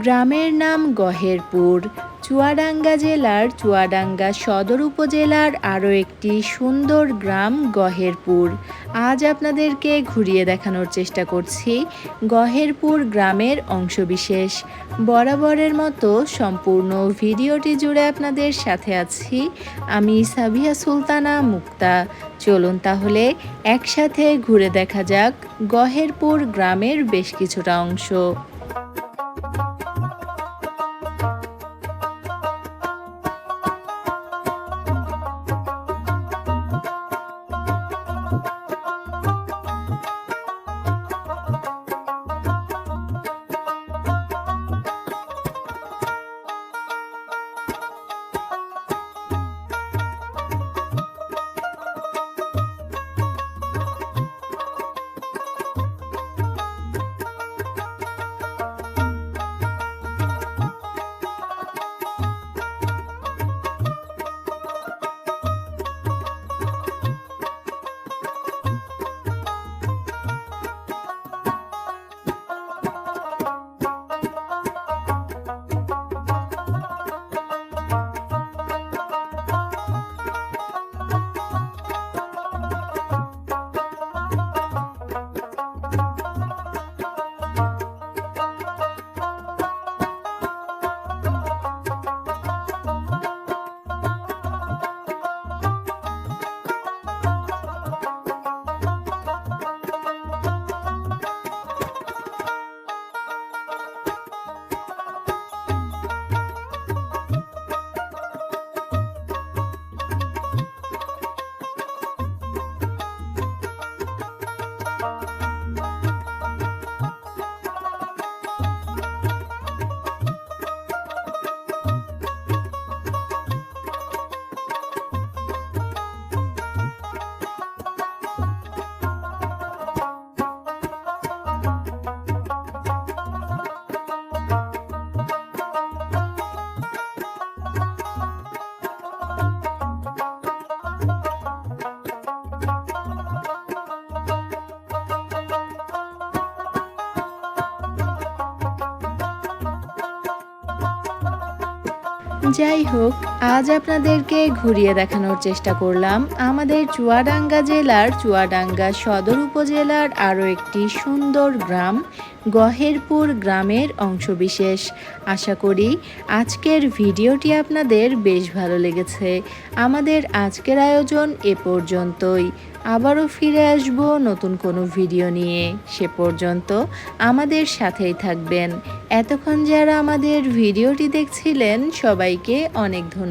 গ্রামের নাম গহেরপুর। চুয়াডাঙ্গা জেলার চুয়াডাঙ্গা সদর উপজেলার আরও একটি সুন্দর গ্রাম গহেরপুর। আজ আপনাদেরকে ঘুরিয়ে দেখানোর চেষ্টা করছি গহেরপুর গ্রামের অংশবিশেষ। বরাবরের মতো সম্পূর্ণ ভিডিওটি জুড়ে আপনাদের সাথে আছি আমি সাবিয়া সুলতানা মুক্তা। চলুন তাহলে একসাথে ঘুরে দেখা যাক গহেরপুর গ্রামের বেশ কিছুটা অংশ। যাই হোক আজ আপনাদেরকে ঘুরিয়ে দেখানোর চেষ্টা করলাম আমাদের চুয়াডাঙ্গা জেলার চুয়াডাঙ্গা সদর উপজেলার আরও একটি সুন্দর গ্রাম, গহেরপুর গ্রামের অংশবিশেষ। আশা করি আজকের ভিডিওটি আপনাদের বেশ ভালো লেগেছে। আমাদের আজকের আয়োজন এ পর্যন্তই। আবারও ফিরে আসব নতুন কোনো ভিডিও নিয়ে। সে পর্যন্ত আমাদের সাথেই থাকবেন। এতক্ষণ যারা আমাদের ভিডিওটি দেখছিলেন, সবাইকে অনেক ধন্যবাদ।